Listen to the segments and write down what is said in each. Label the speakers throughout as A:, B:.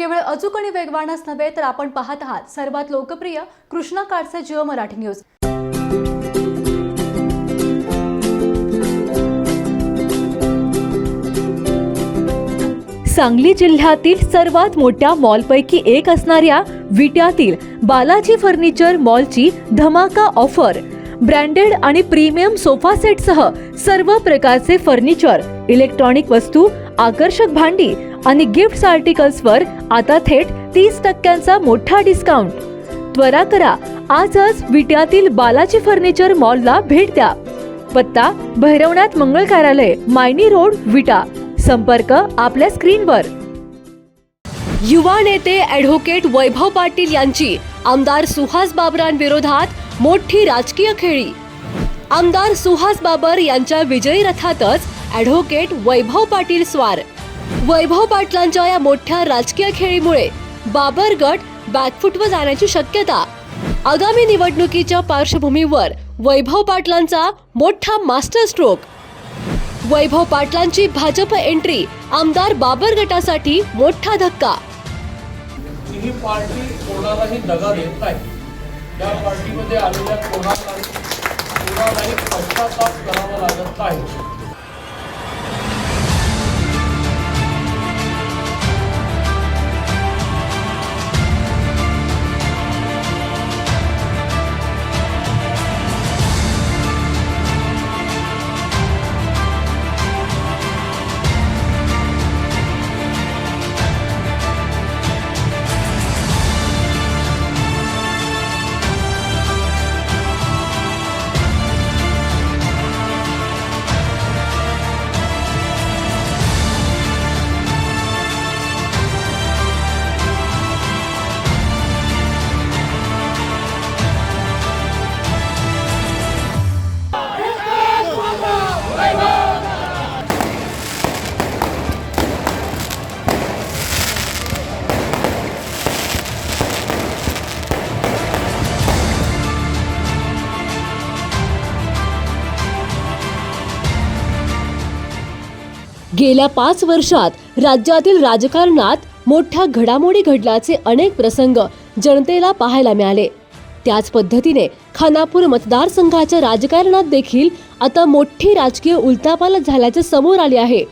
A: केवळ अचूक आणि वेगवानच नव्हे तर आपण पाहत आहात सर्वात लोकप्रिय कृष्णा काळचे जिओ मराठी न्यूज.
B: सांगली जिल्ह्यातील सर्वात मोठ्या मॉलपैकी एक असणाऱ्या विट्यातील बालाजी फर्निचर मॉलची धमाका ऑफर ब्रँडेड आणि प्रीमियम सोफा सेटसह सर्व प्रकारचे फर्निचर इलेक्ट्रॉनिक वस्तू आकर्षक भांडी आणि गिफ्ट आर्टिकल्सवर आता थेट तीस टक्क्यांचा मोठा डिस्काउंट. त्वरा करा आजच विट्यातील बालाजी फर्निचर मॉलला भेट द्या. पत्ता भैरवनाथ मंगळ कार्यालय मायनी रोड विटा. संपर्क आपल्या स्क्रीनवर. युवा नेते ॲडव्होकेट वैभव पाटील यांची आमदार सुहास बाबरांविरोधात मोठी राजकीय खेळी. आमदार सुहास बाबर यांच्या विजयी रथातच ॲडव्होकेट वैभव पाटील स्वार. वैभव पाटलांच्या या मोठ्या राजकीय खेळीमुळे बाबर गट बॅकफुटवर जाण्याची शक्यता. आगामी निवडणुकीच्या पार्श्वभूमीवर वैभव पाटलांचा मोठा मास्टर स्ट्रोक वैभव पाटलांची भाजप एंट्री आमदार बाबर गटासाठी मोठा धक्का.
C: ही पार्टी कोणालाही दगा देत नाही या पार्टीमध्ये आलेल्या कोणालाही कोणालाही पश्चाताप करावा लागत नाही.
B: गेल्या पाच वर्षात राज्यातील राजकारणात मोठ्या घडामोडी घडल्याचे अनेक प्रसंग जनतेला पाहायला मिळाले. त्याच पद्धतीने खानापूर मतदारसंघाच्या राजकारणात देखील आता मोठी राजकीय उलथापालट झाल्याचे समोर आले आहे.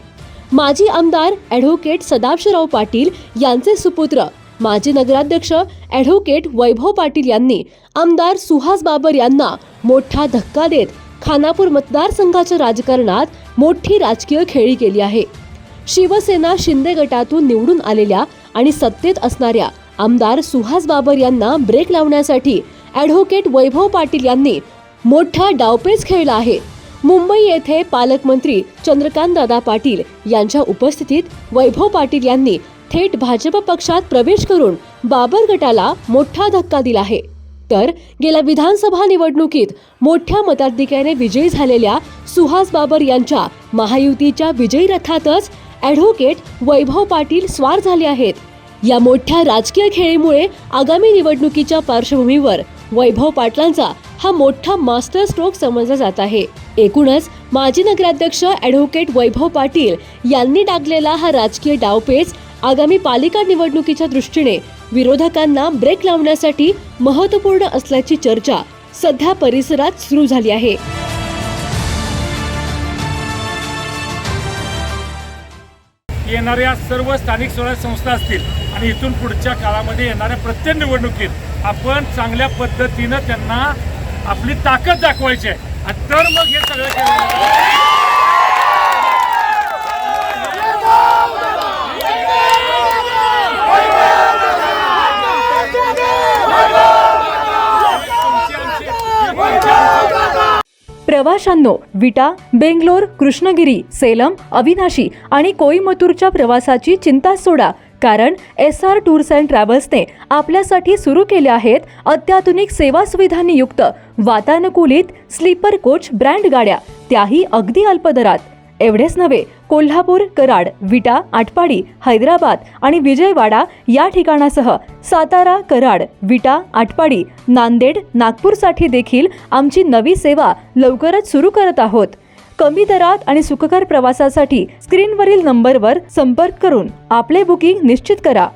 B: माजी आमदार ॲडव्होकेट सदाशिवराव पाटील यांचे सुपुत्र माजी नगराध्यक्ष ॲडव्होकेट वैभव पाटील यांनी आमदार सुहास बाबर यांना मोठा धक्का देत खानापूर मतदारसंघाच्या राजकारणात मोठी राजकीय खेळी केली आहे. शिवसेना शिंदे गटातून निवडून आलेल्या आणि सत्तेत असणाऱ्या आमदार सुहास बाबर यांना ब्रेक लावण्यासाठी ॲडव्होकेट वैभव पाटील यांनी मोठा डावपेच खेळला आहे. मुंबई येथे पालकमंत्री चंद्रकांतदादा पाटील यांच्या उपस्थितीत वैभव पाटील यांनी थेट भाजप पक्षात प्रवेश करून बाबर गटाला मोठा धक्का दिला आहे. तर गेल्या विधानसभा निवडणुकीत मोठ्या मताधिक्याने विजयी झालेल्या सुहास बाबर यांच्या महायुतीच्या विजयी रथातच ॲडव्होकेट वैभव पाटील स्वार झाले आहेत. या मोठ्या राजकीय खेळीमुळे आगामी निवडणुकीच्या पार्श्वभूमीवर वैभव पाटलांचा हा मोठा मास्टर स्ट्रोक समजला जात आहे. एकूणच माजी नगराध्यक्ष ॲडव्होकेट वैभव पाटील यांनी डागलेला हा राजकीय डावपेच आगामी पालिका निवडणुकीच्या दृष्टीने विरोधकांना ब्रेक लावण्यासाठी महत्त्वपूर्ण असल्याची चर्चा सध्या परिसरात सुरू झाली आहे.
C: येणाऱ्या सर्व स्थानिक स्वराज्य संस्था असतील आणि इथून पुढच्या काळामध्ये येणाऱ्या प्रत्येक निवडणुकीत आपण चांगल्या पद्धतीनं त्यांना आपली ताकद दाखवायची आहे. तर मग हे सगळं केलं जाईल. तुमची आमची- तुमची आमची-
B: प्रवाशांनो विटा बेंगलोर कृष्णगिरी सेलम अविनाशी आणि कोईमतूरच्या प्रवासाची चिंता सोडा कारण एस आर टूर्स अँड ट्रॅव्हल्सने आपल्यासाठी सुरू केले आहेत अत्याधुनिक सेवा सुविधांनी युक्त वातानुकूलित स्लीपर कोच ब्रँड गाड्या त्याही अगदी अल्पदरात. एवढेच नव्हे कोल्हापूर कराड विटा आटपाडी हैदराबाद आणि विजयवाडा या ठिकाणासह सातारा कराड विटा आटपाडी नांदेड नागपूरसाठी देखील आमची नवी सेवा लवकरच सुरू करत आहोत. कमी दरात आणि सुखकर प्रवासासाठी स्क्रीनवरील नंबरवर संपर्क करून आपले बुकिंग निश्चित करा.